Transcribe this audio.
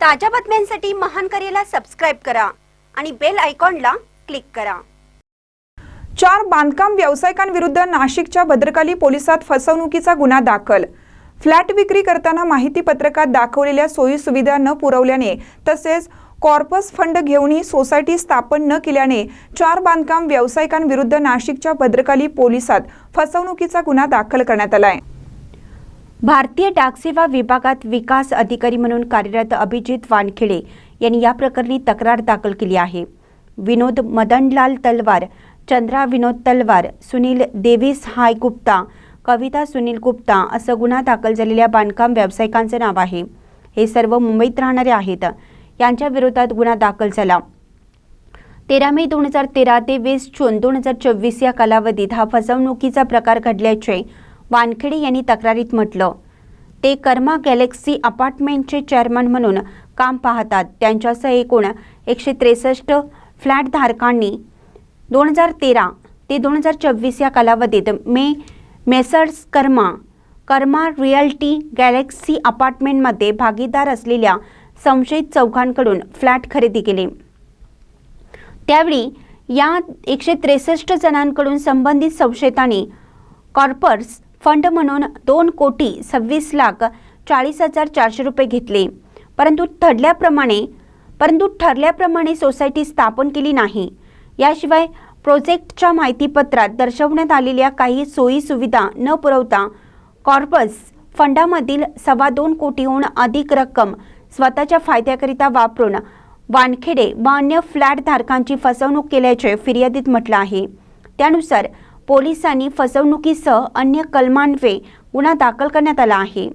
ताज्या बातम्यांसाठी महान करेला सबस्क्राईब करा आणि बेल आयकॉनला क्लिक करा. चार बांधकाम व्यावसायिकांविरुद्ध नाशिकच्या भद्रकाली पोलिसात फसवणुकीचा गुन्हा दाखल. फ्लॅट विक्री करताना माहिती पत्रकात दाखवलेल्या सोयी सुविधा न पुरवल्याने तसेच कॉर्पस फंड घेऊनही सोसायटी स्थापन न केल्याने चार बांधकाम व्यावसायिकांविरुद्ध नाशिकच्या भद्रकाली पोलिसात फसवणुकीचा गुन्हा दाखल करण्यात आला आहे भारतीय डाकसेवा विभागात विकास अधिकारी म्हणून कार्यरत अभिजित वानखेडे यांनी या प्रकरणी तक्रार दाखल केली आहे. विनोद मदनलाल तलवार चंद्रा विनोद तलवार सुनील देवीस हाय गुप्ता कविता सुनील गुप्ता असं गुन्हा दाखल झालेल्या बांधकाम व्यावसायिकांचं नाव आहे. हे सर्व मुंबईत राहणारे आहेत. यांच्या विरोधात गुन्हा दाखल झाला. तेरा मे दोन हजार तेरा ते वीस जून दोन हजार चोवीस या कालावधीत हा फसवणुकीचा प्रकार घडल्याचे वानखेडे यांनी तक्रारीत म्हटलं ते कर्मा गॅलेक्सी अपार्टमेंटचे चेअरमन म्हणून काम पाहतात. त्यांच्यासह एकूण एकशे त्रेसष्ट फ्लॅट धारकांनी दोन हजार तेरा ते दोन हजार चोवीस या कालावधीत मे messrs Karma Karma realty galaxy अपार्टमेंटमध्ये भागीदार असलेल्या संशयित चौघांकडून फ्लॅट खरेदी केले. त्यावेळी या एकशे त्रेसष्ट जणांकडून संबंधित संशयितांनी कॉर्पर्स फंड म्हणून दोन कोटी सव्वीस लाख चाळीस हजार चारशे रुपये घेतले. परंतु ठरल्याप्रमाणे परंतु ठरल्याप्रमाणे सोसायटी स्थापन केली नाही. याशिवाय प्रोजेक्टच्या माहितीपत्रात दर्शवण्यात आलेल्या काही सोयी सुविधा न पुरवता कॉर्पस फंडामधील सव्वा दोन कोटीहून अधिक रक्कम स्वतःच्या फायद्याकरिता वापरून वानखेडे व अन्य फ्लॅट धारकांची फसवणूक केल्याचे फिर्यादीत म्हटलं आहे. त्यानुसार पोलिसांनी फसवणुकीसह अन्य कलमान्वये गुन्हा दाखल करण्यात आला आहे.